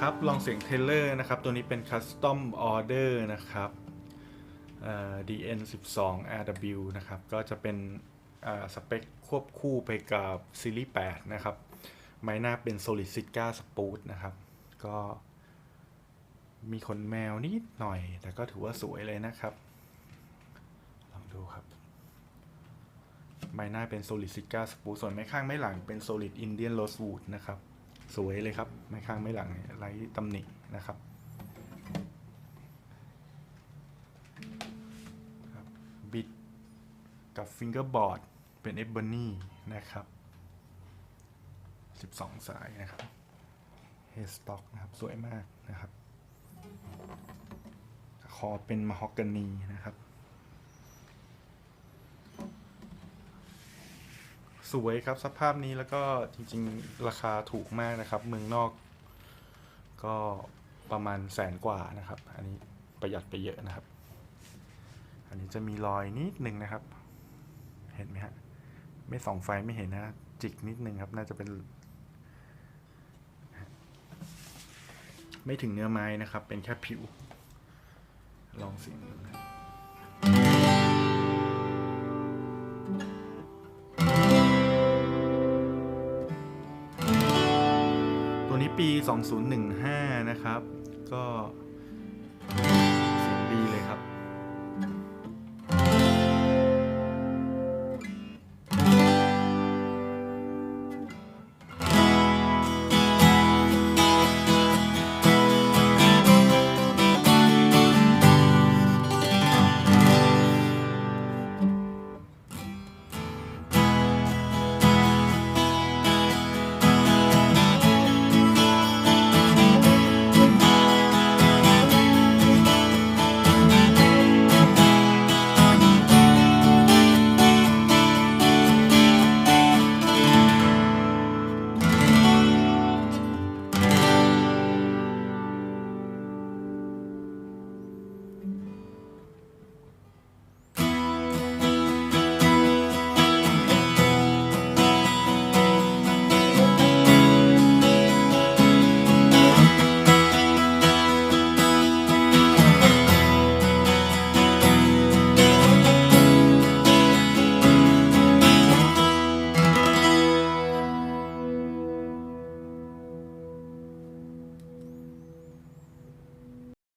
ครับ ลองเสียงเทเลอร์นะครับ ตัวนี้เป็น Custom Order นะครับ DN 12 RW นะครับ ก็จะเป็นสเปคควบคู่ไปกับซีรีส์ 8 นะครับ ไม้หน้าเป็น Solid Sitka Spoot นะครับ ก็มีขนแมวนิดหน่อย แต่ก็ถือว่าสวยเลยนะครับ ลองดูครับ ไม้หน้าเป็น Solid Sitka Spoot ส่วนไม้ข้างไม้หลังเป็น Solid Indian Rosewood นะครับ สวยเลยครับ ไม้ข้างไม้หลังไร้ตำหนินะครับบิดกับฟิงเกอร์บอร์ดเป็นเอ b บ n นีนะครับ 12 สายนะครับเฮสต็อกนะครับ สวยมากนะครับ คอเป็นม a ฮอกกานีนะครับ สวยครับสภาพนี้แล้วก็จริงๆ ราคาถูกมากนะครับ เมืองนอก ก็ประมาณแสนกว่านะครับ อันนี้ประหยัดไปเยอะนะครับ อันนี้จะมีรอยนิดนึงนะครับ เห็นไหมฮะไม่ส่องไฟไม่เห็นนะจิกนิดนึงครับ น่าจะเป็น ไม่ถึงเนื้อไม้นะครับ เป็นแค่ผิว ลองเสียงดูนะ นี้ปี 2015 นะครับ ก็